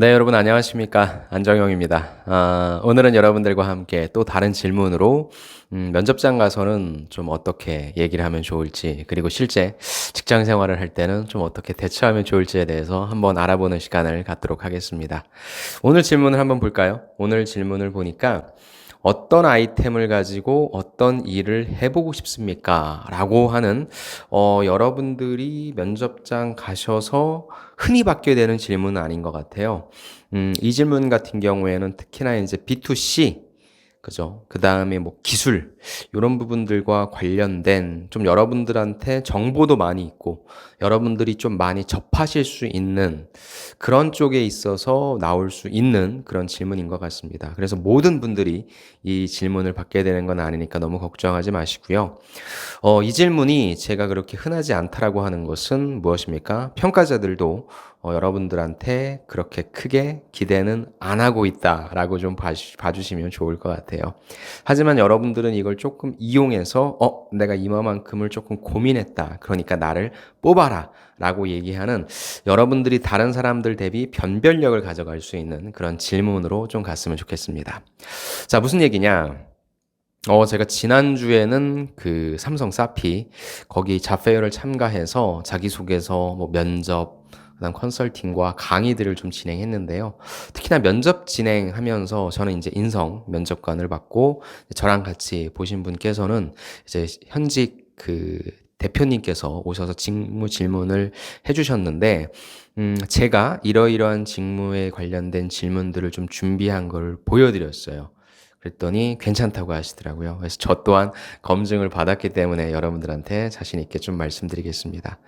네, 여러분 안녕하십니까. 안정영입니다. 아, 오늘은 여러분들과 함께 또 다른 질문으로 음, 면접장 가서는 좀 어떻게 얘기를 하면 좋을지, 그리고 실제 직장 생활을 할 때는 좀 어떻게 대처하면 좋을지에 대해서 한번 알아보는 시간을 갖도록 하겠습니다. 오늘 질문을 한번 볼까요? 오늘 질문을 보니까 어떤 아이템을 가지고 어떤 일을 해보고 싶습니까? 라고 하는, 어, 여러분들이 면접장 가셔서 흔히 받게 되는 질문은 아닌 것 같아요. 음, 이 질문 같은 경우에는 특히나 이제 B2C, 그죠? 그 다음에 뭐 기술, 이런 부분들과 관련된 좀 여러분들한테 정보도 많이 있고, 여러분들이 좀 많이 접하실 수 있는 그런 쪽에 있어서 나올 수 있는 그런 질문인 것 같습니다. 그래서 모든 분들이 이 질문을 받게 되는 건 아니니까 너무 걱정하지 마시고요. 어, 이 질문이 제가 그렇게 흔하지 않다라고 하는 것은 무엇입니까? 평가자들도 어, 여러분들한테 그렇게 크게 기대는 안 하고 있다라고 좀 봐주, 봐주시면 좋을 것 같아요. 하지만 여러분들은 이걸 조금 이용해서 어, 내가 이만큼을 조금 고민했다. 그러니까 나를 뽑아라. 라고 얘기하는 여러분들이 다른 사람들 대비 변별력을 가져갈 수 있는 그런 질문으로 좀 갔으면 좋겠습니다. 자, 무슨 얘기냐? 어, 제가 지난주에는 그 삼성 사피, 거기 자페어를 참가해서 자기소개서, 뭐 면접, 그다음 컨설팅과 강의들을 좀 진행했는데요. 특히나 면접 진행하면서 저는 이제 인성 면접관을 받고 저랑 같이 보신 분께서는 이제 현직 그 대표님께서 오셔서 직무 질문을 해주셨는데, 음, 제가 이러이러한 직무에 관련된 질문들을 좀 준비한 걸 보여드렸어요. 그랬더니 괜찮다고 하시더라고요. 그래서 저 또한 검증을 받았기 때문에 여러분들한테 자신 있게 좀 말씀드리겠습니다.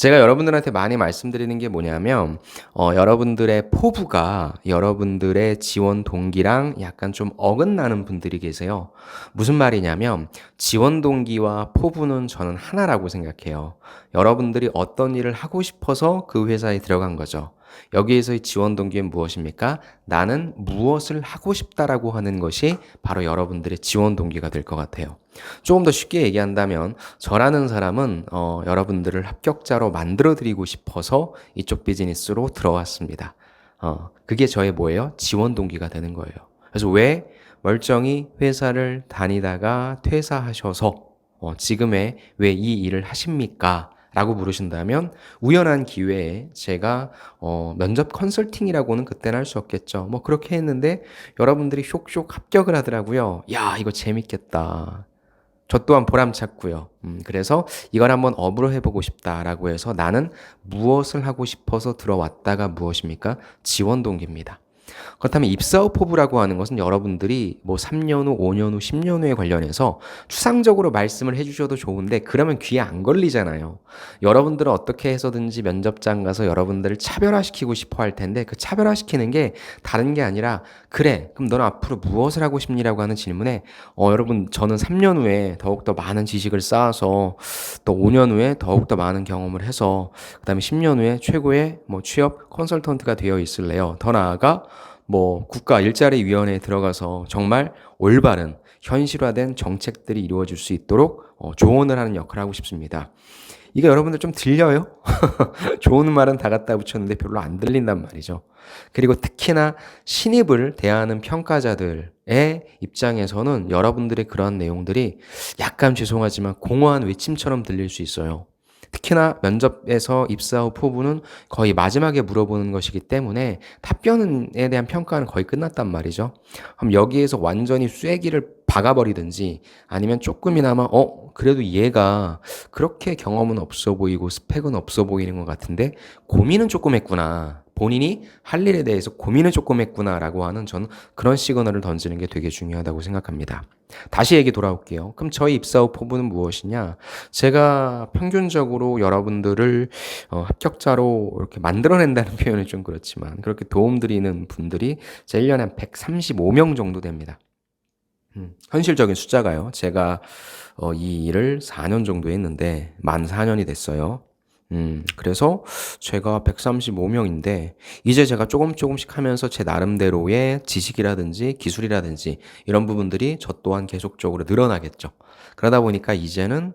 제가 여러분들한테 많이 말씀드리는 게 뭐냐면, 어, 여러분들의 포부가 여러분들의 지원 동기랑 약간 좀 어긋나는 분들이 계세요. 무슨 말이냐면, 지원 동기와 포부는 저는 하나라고 생각해요. 여러분들이 어떤 일을 하고 싶어서 그 회사에 들어간 거죠. 여기에서의 지원 동기는 무엇입니까? 나는 무엇을 하고 싶다라고 하는 것이 바로 여러분들의 지원 동기가 될 것 같아요. 조금 더 쉽게 얘기한다면 저라는 사람은 어, 여러분들을 합격자로 만들어 드리고 싶어서 이쪽 비즈니스로 들어왔습니다. 어, 그게 저의 뭐예요? 지원 동기가 되는 거예요. 그래서 왜 멀쩡히 회사를 다니다가 퇴사하셔서 어, 지금의 왜이 일을 하십니까? 라고 물으신다면 우연한 기회에 제가 어, 면접 컨설팅이라고는 그때는 할 수 없겠죠. 뭐 그렇게 했는데 여러분들이 쇽쇽 합격을 하더라고요. 야, 이거 재밌겠다. 저 또한 보람찼고요. 음, 그래서 이걸 한번 업으로 해보고 싶다라고 해서 나는 무엇을 하고 싶어서 들어왔다가 무엇입니까? 지원 동기입니다. 그렇다면 입사 후 포부라고 하는 것은 여러분들이 뭐 3년 후, 5년 후, 10년 후에 관련해서 추상적으로 말씀을 해주셔도 좋은데 그러면 귀에 안 걸리잖아요. 여러분들은 어떻게 해서든지 면접장 가서 여러분들을 차별화시키고 싶어 할 텐데 그 차별화시키는 게 다른 게 아니라 그래 그럼 너는 앞으로 무엇을 하고 싶니라고 하는 질문에 어 여러분 저는 3년 후에 더욱더 많은 지식을 쌓아서 또 5년 후에 더욱더 많은 경험을 해서 그다음에 10년 후에 최고의 뭐 취업 컨설턴트가 되어 있을래요. 더 나아가 뭐 국가 일자리 위원회에 들어가서 정말 올바른 현실화된 정책들이 이루어질 수 있도록 어, 조언을 하는 역할을 하고 싶습니다. 이게 여러분들 좀 들려요? 좋은 말은 다 갖다 붙였는데 별로 안 들린단 말이죠. 그리고 특히나 신입을 대하는 평가자들의 입장에서는 여러분들의 그러한 내용들이 약간 죄송하지만 공허한 외침처럼 들릴 수 있어요. 특히나 면접에서 입사 후 포부는 거의 마지막에 물어보는 것이기 때문에 답변에 대한 평가는 거의 끝났단 말이죠. 그럼 여기에서 완전히 쐐기를 박아버리든지 아니면 조금이나마 어 그래도 얘가 그렇게 경험은 없어 보이고 스펙은 없어 보이는 것 같은데 고민은 조금 했구나. 본인이 할 일에 대해서 고민을 조금 했구나라고 하는 저는 그런 시그널을 던지는 게 되게 중요하다고 생각합니다. 다시 얘기 돌아올게요. 그럼 저희 입사 후 포부는 무엇이냐? 제가 평균적으로 여러분들을 어, 합격자로 이렇게 만들어낸다는 표현은 좀 그렇지만 그렇게 도움드리는 분들이 제 1년에 한 135명 정도 됩니다. 음, 현실적인 숫자가요. 제가 어, 이 일을 4년 정도 했는데 만 4년이 됐어요. 음, 그래서 제가 135명인데, 이제 제가 조금 조금씩 하면서 제 나름대로의 지식이라든지 기술이라든지 이런 부분들이 저 또한 계속적으로 늘어나겠죠. 그러다 보니까 이제는,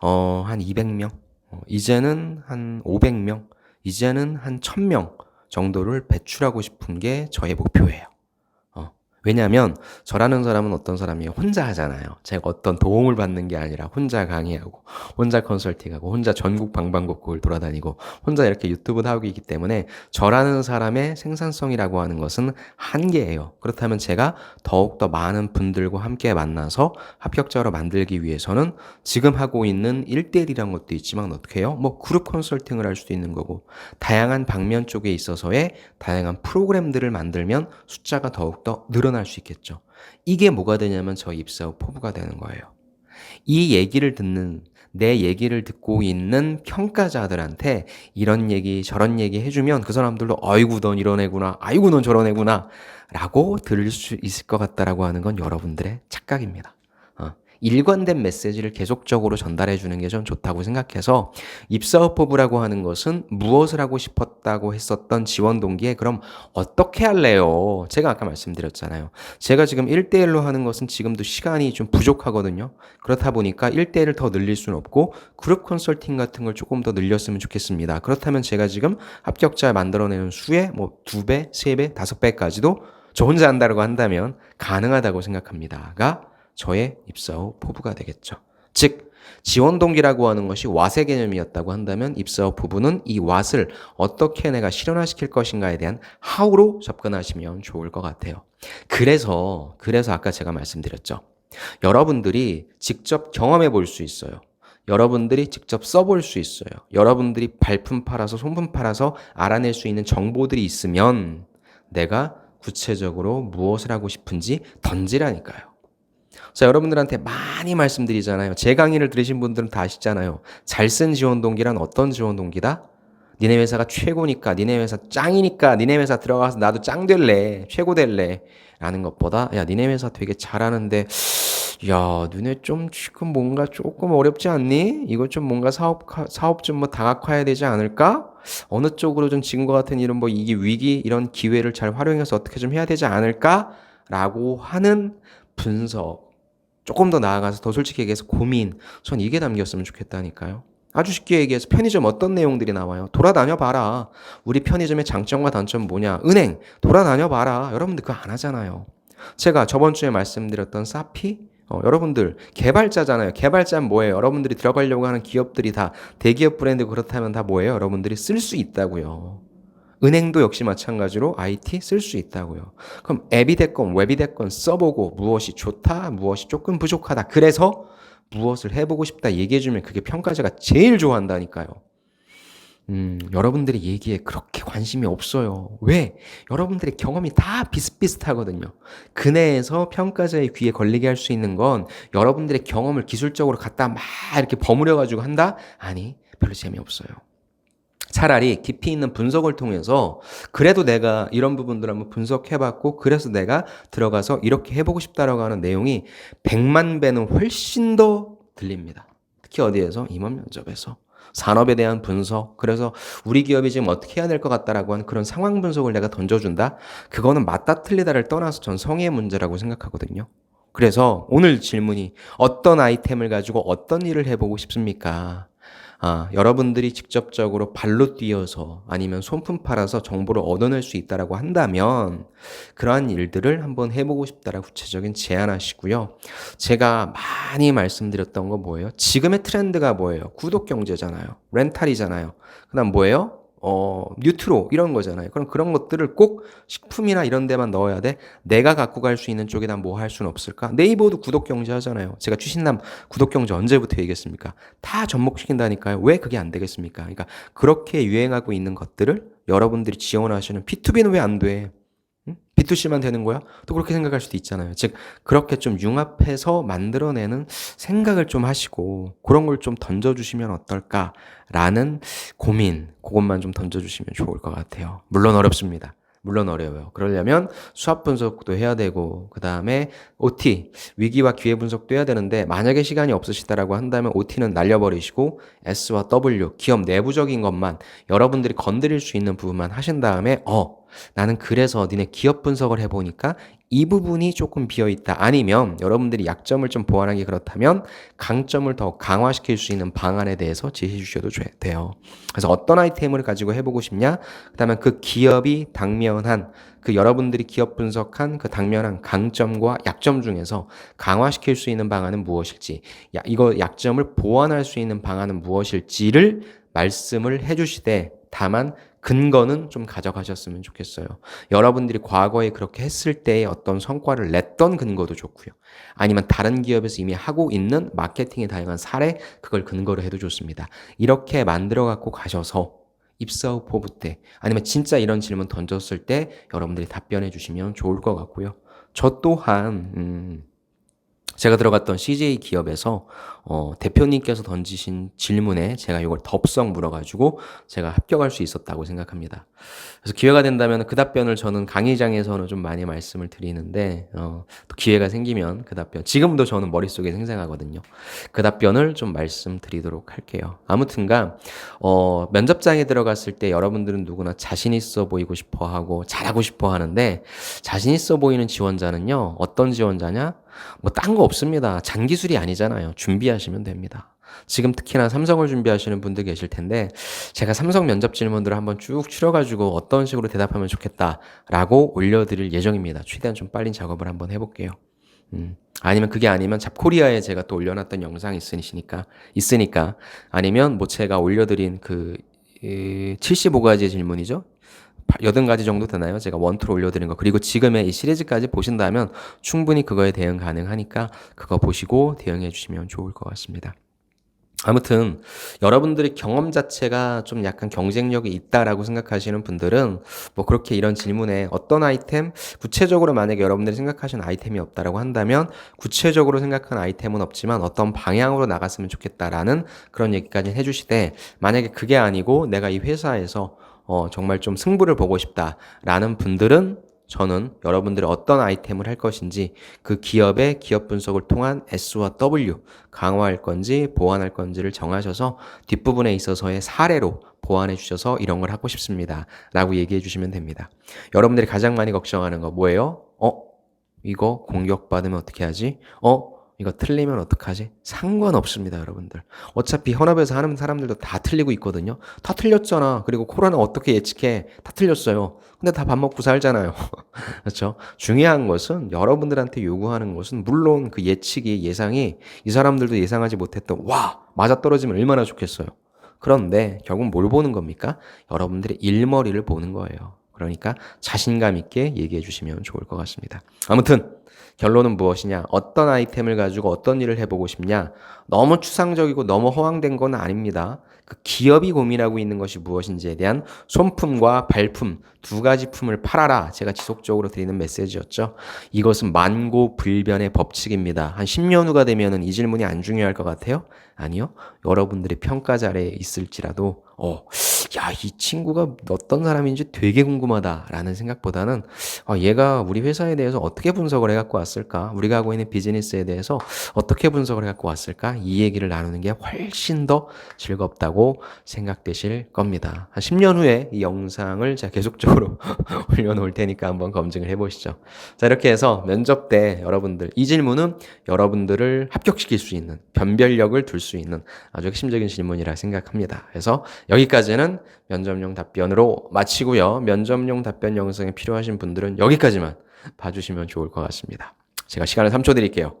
어, 한 200명, 어, 이제는 한 500명, 이제는 한 1000명 정도를 배출하고 싶은 게 저의 목표예요. 어. 왜냐하면 저라는 사람은 어떤 사람이에요? 혼자 하잖아요. 제가 어떤 도움을 받는 게 아니라 혼자 강의하고, 혼자 컨설팅하고, 혼자 전국 방방곡곡을 돌아다니고, 혼자 이렇게 유튜브도 하고 있기 때문에 저라는 사람의 생산성이라고 하는 것은 한계예요. 그렇다면 제가 더욱더 많은 분들과 함께 만나서 합격자로 만들기 위해서는 지금 하고 있는 1대1이란 것도 있지만 어떻게 해요? 뭐 그룹 컨설팅을 할 수도 있는 거고, 다양한 방면 쪽에 있어서의 다양한 프로그램들을 만들면 숫자가 더욱더 늘어 날수 있겠죠. 이게 뭐가 되냐면 저 입사 후 포부가 되는 거예요. 이 얘기를 듣는 내 얘기를 듣고 있는 평가자들한테 이런 얘기 저런 얘기 해주면 그 사람들도 아이고 넌 이런 애구나 아이고 넌 저런 애구나 라고 들을 수 있을 것 같다라고 하는 건 여러분들의 착각입니다. 어, 일관된 메시지를 계속적으로 전달해 주는 게 전 좋다고 생각해서 입사업포부라고 하는 것은 무엇을 하고 싶었다고 했었던 지원 동기에 그럼 어떻게 할래요? 제가 아까 말씀드렸잖아요. 제가 지금 1대1로 하는 것은 지금도 시간이 좀 부족하거든요. 그렇다 보니까 1대1을 더 늘릴 수는 없고 그룹 컨설팅 같은 걸 조금 더 늘렸으면 좋겠습니다. 그렇다면 제가 지금 합격자 만들어내는 수의 뭐 2배, 3배, 5배까지도 저 혼자 한다고 한다면 가능하다고 생각합니다가 저의 입사 후 포부가 되겠죠. 즉 지원 동기라고 하는 것이 왓의 개념이었다고 한다면 입사 후 부부는 이 왓을 어떻게 내가 실현화시킬 것인가에 대한 how로 접근하시면 좋을 것 같아요. 그래서 그래서 아까 제가 말씀드렸죠. 여러분들이 직접 경험해 볼 수 있어요. 여러분들이 직접 써볼 수 있어요. 여러분들이 발품 팔아서 손품 팔아서 알아낼 수 있는 정보들이 있으면 내가 구체적으로 무엇을 하고 싶은지 던지라니까요. 자, 여러분들한테 많이 말씀드리잖아요. 제 강의를 들으신 분들은 다 아시잖아요. 잘 쓴 지원 동기란 어떤 지원 동기다? 니네 회사가 최고니까, 니네 회사 짱이니까, 니네 회사 들어가서 나도 짱 될래, 최고 될래. 라는 것보다, 야, 니네 회사 되게 잘하는데, 야, 너네 좀 지금 뭔가 조금 어렵지 않니? 이거 좀 뭔가 사업, 사업 좀 뭐 다각화해야 되지 않을까? 어느 쪽으로 좀 지금 과 같은 이런 뭐 이게 위기, 이런 기회를 잘 활용해서 어떻게 좀 해야 되지 않을까? 라고 하는 분석. 조금 더 나아가서 더 솔직히 얘기해서 고민. 전 이게 담겼으면 좋겠다니까요. 아주 쉽게 얘기해서 편의점 어떤 내용들이 나와요? 돌아다녀 봐라. 우리 편의점의 장점과 단점 뭐냐? 은행 돌아다녀 봐라. 여러분들 그거 안 하잖아요. 제가 저번 주에 말씀드렸던 사피 어, 여러분들 개발자잖아요. 개발자는 뭐예요? 여러분들이 들어가려고 하는 기업들이 다 대기업 브랜드 그렇다면 다 뭐예요? 여러분들이 쓸 수 있다고요. 은행도 역시 마찬가지로 IT 쓸 수 있다고요. 그럼 앱이 됐건 웹이 됐건 써보고 무엇이 좋다, 무엇이 조금 부족하다. 그래서 무엇을 해보고 싶다 얘기해주면 그게 평가자가 제일 좋아한다니까요. 음, 여러분들이 얘기에 그렇게 관심이 없어요. 왜? 여러분들의 경험이 다 비슷비슷하거든요. 그 내에서 평가자의 귀에 걸리게 할 수 있는 건 여러분들의 경험을 기술적으로 갖다 막 이렇게 버무려가지고 한다? 아니, 별로 재미없어요. 차라리 깊이 있는 분석을 통해서 그래도 내가 이런 부분들 한번 분석해봤고 그래서 내가 들어가서 이렇게 해보고 싶다라고 하는 내용이 100만 배는 훨씬 더 들립니다. 특히 어디에서? 임원 면접에서. 산업에 대한 분석. 그래서 우리 기업이 지금 어떻게 해야 될 것 같다라고 하는 그런 상황 분석을 내가 던져준다? 그거는 맞다 틀리다를 떠나서 전 성의 문제라고 생각하거든요. 그래서 오늘 질문이 어떤 아이템을 가지고 어떤 일을 해보고 싶습니까? 아, 여러분들이 직접적으로 발로 뛰어서 아니면 손품 팔아서 정보를 얻어낼 수 있다라고 한다면 그러한 일들을 한번 해보고 싶다라고 구체적인 제안하시고요. 제가 많이 말씀드렸던 거 뭐예요? 지금의 트렌드가 뭐예요? 구독 경제잖아요. 렌탈이잖아요. 그다음 뭐예요? 어, 뉴트로 이런 거잖아요. 그럼 그런 것들을 꼭 식품이나 이런 데만 넣어야 돼. 내가 갖고 갈 수 있는 쪽에다 뭐 할 수는 없을까? 네이버도 구독 경제 하잖아요. 제가 추신남 구독 경제 언제부터 얘기했습니까? 다 접목시킨다니까요. 왜 그게 안 되겠습니까? 그러니까 그렇게 유행하고 있는 것들을 여러분들이 지원하시는 P2B는 왜 안 돼? B2C만 되는 거야? 또 그렇게 생각할 수도 있잖아요. 즉, 그렇게 좀 융합해서 만들어내는 생각을 좀 하시고, 그런 걸 좀 던져주시면 어떨까라는 고민, 그것만 좀 던져주시면 좋을 것 같아요. 물론 어렵습니다. 물론 어려워요. 그러려면 수학 분석도 해야 되고, 그 다음에 OT, 위기와 기회 분석도 해야 되는데, 만약에 시간이 없으시다라고 한다면 OT는 날려버리시고, S와 W, 기업 내부적인 것만 여러분들이 건드릴 수 있는 부분만 하신 다음에, 어, 나는 그래서 니네 기업 분석을 해보니까 이 부분이 조금 비어 있다. 아니면 여러분들이 약점을 좀 보완하기 그렇다면 강점을 더 강화시킬 수 있는 방안에 대해서 제시해 주셔도 돼- 돼요. 그래서 어떤 아이템을 가지고 해보고 싶냐? 그 다음에 그 기업이 당면한 그 여러분들이 기업 분석한 그 당면한 강점과 약점 중에서 강화시킬 수 있는 방안은 무엇일지, 야, 이거 약점을 보완할 수 있는 방안은 무엇일지를 말씀을 해주시되 다만 근거는 좀 가져가셨으면 좋겠어요. 여러분들이 과거에 그렇게 했을 때의 어떤 성과를 냈던 근거도 좋고요. 아니면 다른 기업에서 이미 하고 있는 마케팅의 다양한 사례 그걸 근거로 해도 좋습니다. 이렇게 만들어 갖고 가셔서 입사 후 포부 때 아니면 진짜 이런 질문 던졌을 때 여러분들이 답변해 주시면 좋을 것 같고요. 저 또한 음, 제가 들어갔던 CJ 기업에서 어, 대표님께서 던지신 질문에 제가 이걸 덥석 물어가지고 제가 합격할 수 있었다고 생각합니다. 그래서 기회가 된다면 그 답변을 저는 강의장에서는 좀 많이 말씀을 드리는데 어, 또 기회가 생기면 그 답변 지금도 저는 머릿속에 생생하거든요. 그 답변을 좀 말씀드리도록 할게요. 아무튼가 어, 면접장에 들어갔을 때 여러분들은 누구나 자신 있어 보이고 싶어 하고 잘하고 싶어 하는데 자신 있어 보이는 지원자는요 어떤 지원자냐? 뭐 딴 거 없습니다. 잔기술이 아니잖아요. 준비하 시면 됩니다. 지금 특히나 삼성을 준비하시는 분들 계실 텐데 제가 삼성 면접 질문들을 한번 쭉 추려가지고 어떤 식으로 대답하면 좋겠다라고 올려드릴 예정입니다. 최대한 좀 빨리 작업을 한번 해볼게요. 음. 아니면 그게 아니면 잡코리아에 제가 또 올려놨던 영상이 있으니까 있으니까 아니면 뭐 제가 올려드린 그 75가지 질문이죠. 80가지 정도 되나요? 제가 원투로 올려드린 거. 그리고 지금의 이 시리즈까지 보신다면 충분히 그거에 대응 가능하니까 그거 보시고 대응해 주시면 좋을 것 같습니다. 아무튼 여러분들의 경험 자체가 좀 약간 경쟁력이 있다라고 생각하시는 분들은 뭐 그렇게 이런 질문에 어떤 아이템 구체적으로 만약에 여러분들이 생각하시는 아이템이 없다라고 한다면 구체적으로 생각한 아이템은 없지만 어떤 방향으로 나갔으면 좋겠다라는 그런 얘기까지 해주시되 만약에 그게 아니고 내가 이 회사에서 어 정말 좀 승부를 보고 싶다라는 분들은 저는 여러분들이 어떤 아이템을 할 것인지 그 기업의 기업 분석을 통한 S와 W 강화할 건지 보완할 건지를 정하셔서 뒷부분에 있어서의 사례로 보완해 주셔서 이런 걸 하고 싶습니다. 라고 얘기해 주시면 됩니다. 여러분들이 가장 많이 걱정하는 거 뭐예요? 어? 이거 공격받으면 어떻게 하지? 어? 이거 틀리면 어떡하지? 상관없습니다, 여러분들. 어차피 현업에서 하는 사람들도 다 틀리고 있거든요. 다 틀렸잖아. 그리고 코로나 어떻게 예측해? 다 틀렸어요. 근데 다 밥 먹고 살잖아요. 그렇죠? 중요한 것은 여러분들한테 요구하는 것은 물론 그 예측이 예상이 이 사람들도 예상하지 못했던 와 맞아 떨어지면 얼마나 좋겠어요. 그런데 결국 뭘 보는 겁니까? 여러분들의 일머리를 보는 거예요. 그러니까 자신감 있게 얘기해 주시면 좋을 것 같습니다. 아무튼 결론은 무엇이냐? 어떤 아이템을 가지고 어떤 일을 해보고 싶냐? 너무 추상적이고 너무 허황된 건 아닙니다. 그 기업이 고민하고 있는 것이 무엇인지에 대한 손품과 발품 두 가지 품을 팔아라. 제가 지속적으로 드리는 메시지였죠. 이것은 만고불변의 법칙입니다. 한 10년 후가 되면은 이 질문이 안 중요할 것 같아요? 아니요. 여러분들의 평가 자리에 있을지라도 어, 야, 이 친구가 어떤 사람인지 되게 궁금하다라는 생각보다는 어, 얘가 우리 회사에 대해서 어떻게 분석을 해갖고 왔을까? 우리가 하고 있는 비즈니스에 대해서 어떻게 분석을 해갖고 왔을까? 이 얘기를 나누는 게 훨씬 더 즐겁다고 생각되실 겁니다. 한 10년 후에 이 영상을 제가 계속적으로 올려놓을 테니까 한번 검증을 해보시죠. 자, 이렇게 해서 면접 때 여러분들, 이 질문은 여러분들을 합격시킬 수 있는, 변별력을 둘 수 있는 아주 핵심적인 질문이라 생각합니다. 그래서 여기까지는 면접용 답변으로 마치고요. 면접용 답변 영상이 필요하신 분들은 여기까지만 봐주시면 좋을 것 같습니다. 제가 시간을 3초 드릴게요.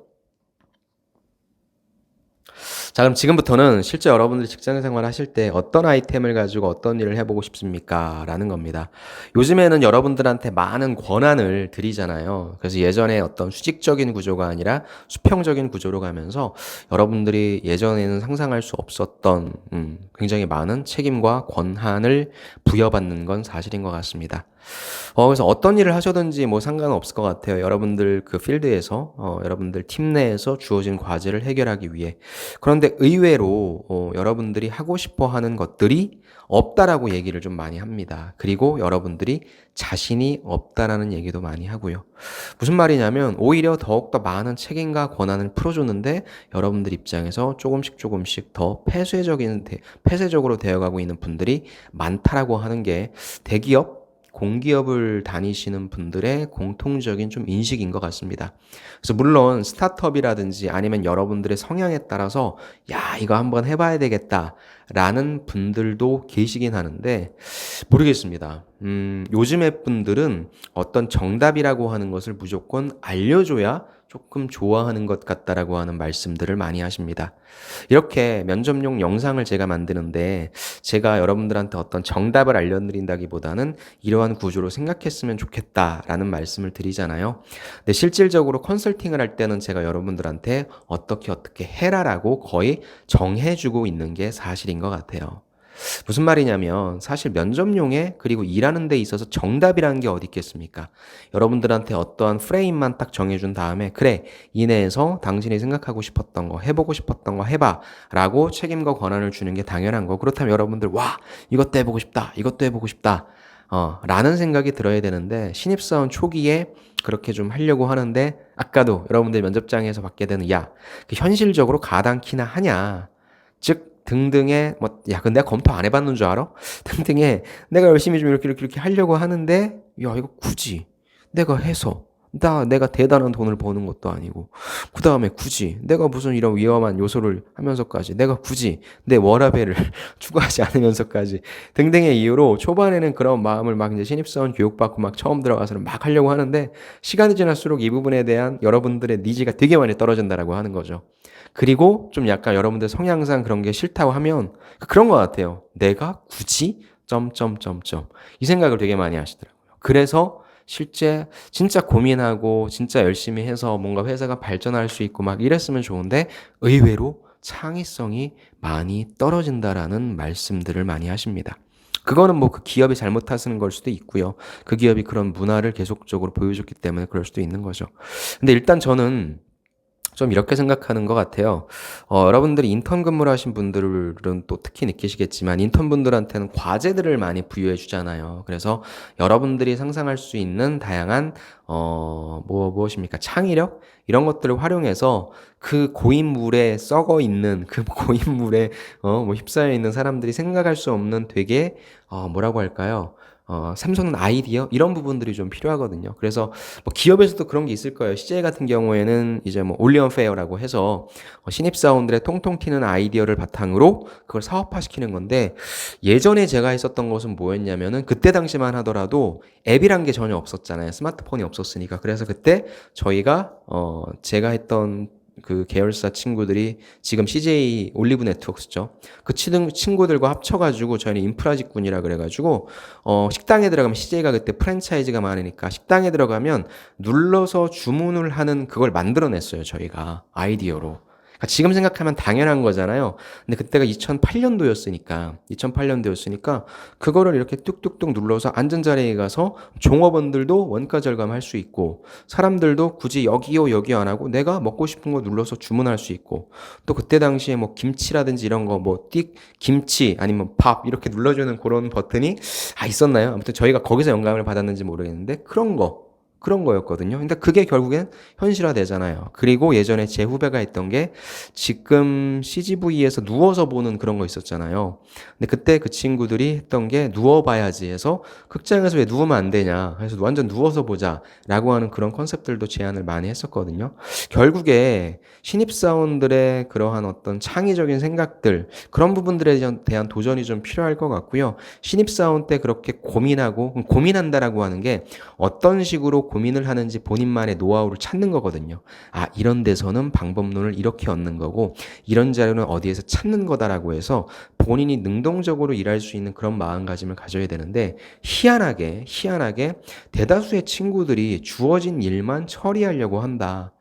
자, 그럼 지금부터는 실제 여러분들이 직장 생활 하실 때 어떤 아이템을 가지고 어떤 일을 해보고 싶습니까? 라는 겁니다. 요즘에는 여러분들한테 많은 권한을 드리잖아요. 그래서 예전에 어떤 수직적인 구조가 아니라 수평적인 구조로 가면서 여러분들이 예전에는 상상할 수 없었던 음, 굉장히 많은 책임과 권한을 부여받는 건 사실인 것 같습니다. 어, 그래서 어떤 일을 하셔든지 뭐 상관은 없을 것 같아요. 여러분들 그 필드에서, 어, 여러분들 팀 내에서 주어진 과제를 해결하기 위해. 그런데 의외로, 어, 여러분들이 하고 싶어 하는 것들이 없다라고 얘기를 좀 많이 합니다. 그리고 여러분들이 자신이 없다라는 얘기도 많이 하고요. 무슨 말이냐면, 오히려 더욱더 많은 책임과 권한을 풀어줬는데, 여러분들 입장에서 조금씩 조금씩 더 폐쇄적인, 폐쇄적으로 되어가고 있는 분들이 많다라고 하는 게 대기업, 공기업을 다니시는 분들의 공통적인 좀 인식인 것 같습니다. 그래서 물론 스타트업이라든지 아니면 여러분들의 성향에 따라서 야, 이거 한번 해봐야 되겠다. 라는 분들도 계시긴 하는데 모르겠습니다. 음, 요즘의 분들은 어떤 정답이라고 하는 것을 무조건 알려줘야 조금 좋아하는 것 같다라고 하는 말씀들을 많이 하십니다. 이렇게 면접용 영상을 제가 만드는데 제가 여러분들한테 어떤 정답을 알려드린다기보다는 이러한 구조로 생각했으면 좋겠다라는 말씀을 드리잖아요. 근데 실질적으로 컨설팅을 할 때는 제가 여러분들한테 어떻게 어떻게 해라라고 거의 정해주고 있는 게 사실인 것 같아요. 무슨 말이냐면 사실 면접용에 그리고 일하는 데 있어서 정답이라는 게 어디 있겠습니까? 여러분들한테 어떠한 프레임만 딱 정해준 다음에 그래 이 내에서 당신이 생각하고 싶었던 거 해보고 싶었던 거 해봐 라고 책임과 권한을 주는 게 당연한 거 그렇다면 여러분들 와 이것도 해보고 싶다 이것도 해보고 싶다 어, 라는 생각이 들어야 되는데 신입사원 초기에 그렇게 좀 하려고 하는데 아까도 여러분들 면접장에서 받게 되는 야 그 현실적으로 가당키나 하냐 즉 등등의 뭐 야 근데 내가 검토 안 해봤는 줄 알아? 등등의 내가 열심히 좀 이렇게 이렇게 이렇게 하려고 하는데 야 이거 굳이 내가 해서 나 내가 대단한 돈을 버는 것도 아니고 그 다음에 굳이 내가 무슨 이런 위험한 요소를 하면서까지 내가 굳이 내 워라벨을 추구하지 않으면서까지 등등의 이유로 초반에는 그런 마음을 막 이제 신입사원 교육받고 막 처음 들어가서는 막 하려고 하는데 시간이 지날수록 이 부분에 대한 여러분들의 니즈가 되게 많이 떨어진다라고 하는 거죠. 그리고 좀 약간 여러분들 성향상 그런 게 싫다고 하면 그런 것 같아요. 내가 굳이 점점점점 이 생각을 되게 많이 하시더라고요. 그래서 실제 진짜 고민하고 진짜 열심히 해서 뭔가 회사가 발전할 수 있고 막 이랬으면 좋은데 의외로 창의성이 많이 떨어진다라는 말씀들을 많이 하십니다. 그거는 뭐 그 기업이 잘못 하시는 걸 수도 있고요. 그 기업이 그런 문화를 계속적으로 보여줬기 때문에 그럴 수도 있는 거죠. 근데 일단 저는 좀 이렇게 생각하는 것 같아요. 어, 여러분들이 인턴 근무를 하신 분들은 또 특히 느끼시겠지만 인턴 분들한테는 과제들을 많이 부여해 주잖아요. 그래서 여러분들이 상상할 수 있는 다양한 어, 뭐 무엇입니까? 창의력 이런 것들을 활용해서 그 고인물에 썩어 있는 그 고인물에 어, 뭐 휩싸여 있는 사람들이 생각할 수 없는 되게 어, 뭐라고 할까요? 어, 샘솟는 아이디어 이런 부분들이 좀 필요하거든요. 그래서 뭐 기업에서도 그런 게 있을 거예요. CJ 같은 경우에는 이제 뭐 올리언 페어라고 해서 어, 신입 사원들의 통통 튀는 아이디어를 바탕으로 그걸 사업화시키는 건데 예전에 제가 했었던 것은 뭐였냐면은 그때 당시만 하더라도 앱이란 게 전혀 없었잖아요. 스마트폰이 없었으니까. 그래서 그때 저희가 어 제가 했던 그 계열사 친구들이 지금 CJ 올리브 네트워크스죠. 그 친구들과 합쳐가지고 저희는 인프라 직군이라 그래가지고 어 식당에 들어가면 CJ가 그때 프랜차이즈가 많으니까 식당에 들어가면 눌러서 주문을 하는 그걸 만들어냈어요 저희가 아이디어로. 그러니까 지금 생각하면 당연한 거잖아요. 근데 그때가 2008년도였으니까, 2008년도였으니까, 그거를 이렇게 뚝뚝뚝 눌러서 앉은 자리에 가서 종업원들도 원가 절감할 수 있고, 사람들도 굳이 여기요, 여기요 안 하고 내가 먹고 싶은 거 눌러서 주문할 수 있고, 또 그때 당시에 뭐 김치라든지 이런 거, 뭐 띡, 김치, 아니면 밥, 이렇게 눌러주는 그런 버튼이, 아, 있었나요? 아무튼 저희가 거기서 영감을 받았는지 모르겠는데, 그런 거. 그런 거였거든요. 근데 그게 결국엔 현실화 되잖아요. 그리고 예전에 제 후배가 했던 게 지금 CGV에서 누워서 보는 그런 거 있었잖아요. 근데 그때 그 친구들이 했던 게 누워봐야지 해서 극장에서 왜 누우면 안 되냐. 그래서 완전 누워서 보자. 라고 하는 그런 컨셉들도 제안을 많이 했었거든요. 결국에 신입사원들의 그러한 어떤 창의적인 생각들, 그런 부분들에 대한 도전이 좀 필요할 것 같고요. 신입사원 때 그렇게 고민하고, 고민한다라고 하는 게 어떤 식으로 고민을 하는지 본인만의 노하우를 찾는 거거든요. 아, 이런 데서는 방법론을 이렇게 얻는 거고, 이런 자료는 어디에서 찾는 거다라고 해서 본인이 능동적으로 일할 수 있는 그런 마음가짐을 가져야 되는데, 희한하게, 희한하게 대다수의 친구들이 주어진 일만 처리하려고 한다.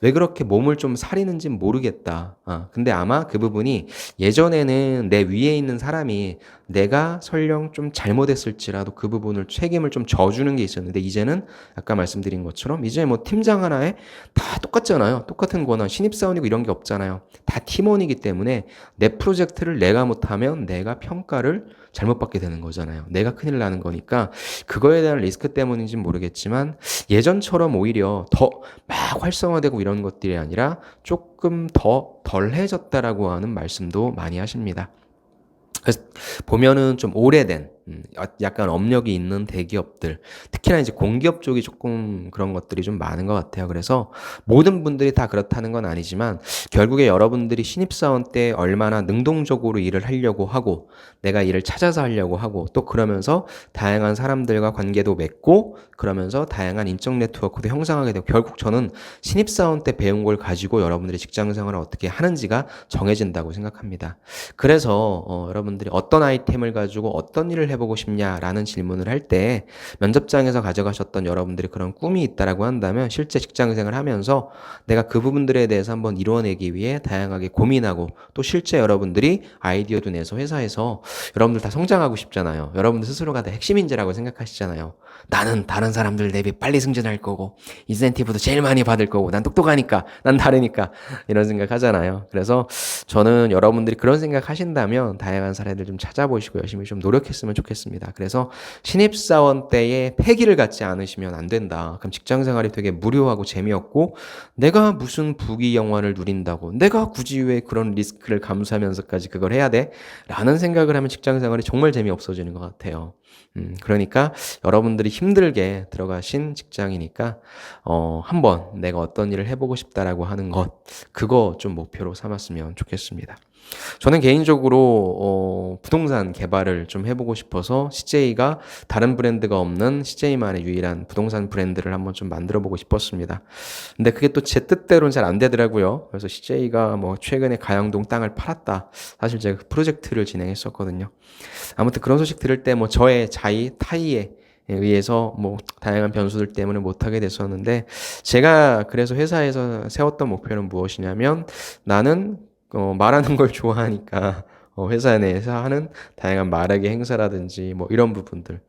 왜 그렇게 몸을 좀 사리는지 모르겠다. 아, 근데 아마 그 부분이 예전에는 내 위에 있는 사람이 내가 설령 좀 잘못했을지라도 그 부분을 책임을 좀 져주는 게 있었는데 이제는 아까 말씀드린 것처럼 이제 뭐 팀장 하나에 다 똑같잖아요. 똑같은 권한, 신입사원이고 이런 게 없잖아요. 다 팀원이기 때문에 내 프로젝트를 내가 못하면 내가 평가를 잘못 받게 되는 거잖아요. 내가 큰일 나는 거니까 그거에 대한 리스크 때문인지 모르겠지만 예전처럼 오히려 더 막 활성화되고 이런 것들이 아니라 조금 더 덜해졌다라고 하는 말씀도 많이 하십니다. 그래서 보면은 좀 오래된 음, 아- 약간 업력이 있는 대기업들, 특히나 이제 공기업 쪽이 조금 그런 것들이 좀 많은 것 같아요. 그래서 모든 분들이 다 그렇다는 건 아니지만 결국에 여러분들이 신입사원 때 얼마나 능동적으로 일을 하려고 하고 내가 일을 찾아서 하려고 하고 또 그러면서 다양한 사람들과 관계도 맺고 그러면서 다양한 인적 네트워크도 형성하게 되고 결국 저는 신입사원 때 배운 걸 가지고 여러분들이 직장 생활을 어떻게 하는지가 정해진다고 생각합니다. 그래서 어, 여러분들이 어떤 아이템을 가지고 어떤 일을 해보고 싶냐라는 질문을 할 때 면접장에서 가져가셨던 여러분들이 그런 꿈이 있다라고 한다면 실제 직장 생활을 하면서 내가 그 부분들에 대해서 한번 이루어내기 위해 다양하게 고민하고 또 실제 여러분들이 아이디어도 내서 회사에서 여러분들 다 성장하고 싶잖아요. 여러분들 스스로가 다 핵심 인재라고 생각하시잖아요. 나는 다른 사람들 대비 빨리 승진할 거고 인센티브도 제일 많이 받을 거고 난 똑똑하니까 난 다르니까 이런 생각 하잖아요. 그래서 저는 여러분들이 그런 생각 하신다면 다양한 사례들 좀 찾아보시고 열심히 좀 노력했으면 좋겠습니다. 그래서 신입사원 때의 패기를 갖지 않으시면 안 된다. 그럼 직장 생활이 되게 무료하고 재미없고 내가 무슨 부귀 영화를 누린다고 내가 굳이 왜 그런 리스크를 감수하면서까지 그걸 해야 돼? 라는 생각을 하면 직장 생활이 정말 재미없어지는 것 같아요. 음, 그러니까 여러분들이 힘들게 들어가신 직장이니까 어, 한번 내가 어떤 일을 해보고 싶다라고 하는 것 그거 좀 목표로 삼았으면 좋겠습니다. 저는 개인적으로 어, 부동산 개발을 좀 해보고 싶어서 CJ가 다른 브랜드가 없는 CJ만의 유일한 부동산 브랜드를 한번 좀 만들어보고 싶었습니다. 근데 그게 또 제 뜻대로는 잘 안 되더라고요. 그래서 CJ가 뭐 최근에 가양동 땅을 팔았다. 사실 제가 그 프로젝트를 진행했었거든요. 아무튼 그런 소식 들을 때 뭐 저의 자의, 타의에 의해서 뭐 다양한 변수들 때문에 못하게 됐었는데 제가 그래서 회사에서 세웠던 목표는 무엇이냐면 나는 어, 말하는 걸 좋아하니까 어, 회사 내에서 하는 다양한 말하기 행사라든지 뭐 이런 부분들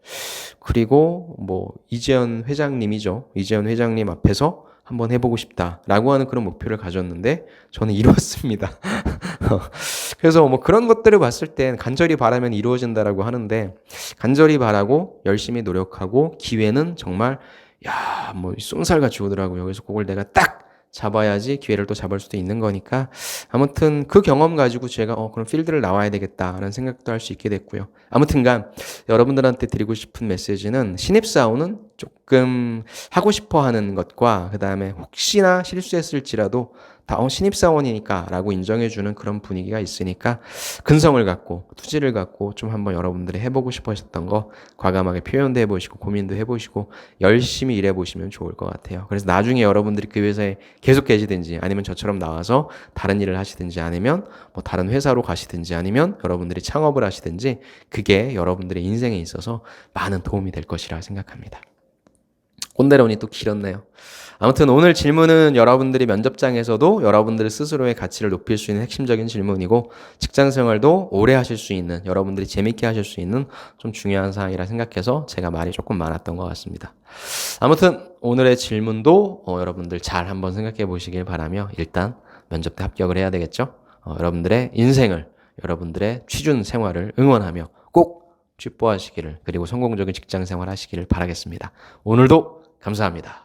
그리고 뭐 이재현 회장님이죠 이재현 회장님 앞에서 한번 해보고 싶다라고 하는 그런 목표를 가졌는데 저는 이뤘습니다. 그래서 뭐 그런 것들을 봤을 땐 간절히 바라면 이루어진다라고 하는데 간절히 바라고 열심히 노력하고 기회는 정말 야, 뭐 쏜살같이 오더라고요. 그래서 그걸 내가 딱 잡아야지 기회를 또 잡을 수도 있는 거니까 아무튼 그 경험 가지고 제가 어 그럼 필드를 나와야 되겠다라는 생각도 할 수 있게 됐고요. 아무튼간 여러분들한테 드리고 싶은 메시지는 신입 사원은 조금 하고 싶어 하는 것과 그 다음에 혹시나 실수했을지라도 다 어, 신입사원이니까 라고 인정해주는 그런 분위기가 있으니까 근성을 갖고 투지를 갖고 좀 한번 여러분들이 해보고 싶어 하셨던 거 과감하게 표현도 해보시고 고민도 해보시고 열심히 일해보시면 좋을 것 같아요. 그래서 나중에 여러분들이 그 회사에 계속 계시든지 아니면 저처럼 나와서 다른 일을 하시든지 아니면 뭐 다른 회사로 가시든지 아니면 여러분들이 창업을 하시든지 그게 여러분들의 인생에 있어서 많은 도움이 될 것이라 생각합니다. 꼰대론이 또 길었네요. 아무튼 오늘 질문은 여러분들이 면접장에서도 여러분들 스스로의 가치를 높일 수 있는 핵심적인 질문이고 직장 생활도 오래 하실 수 있는 여러분들이 재밌게 하실 수 있는 좀 중요한 사항이라 생각해서 제가 말이 조금 많았던 것 같습니다. 아무튼 오늘의 질문도 어, 여러분들 잘 한번 생각해 보시길 바라며 일단 면접 때 합격을 해야 되겠죠? 어, 여러분들의 인생을 여러분들의 취준 생활을 응원하며 꼭 취뽀하시기를 그리고 성공적인 직장 생활 하시기를 바라겠습니다. 오늘도 감사합니다.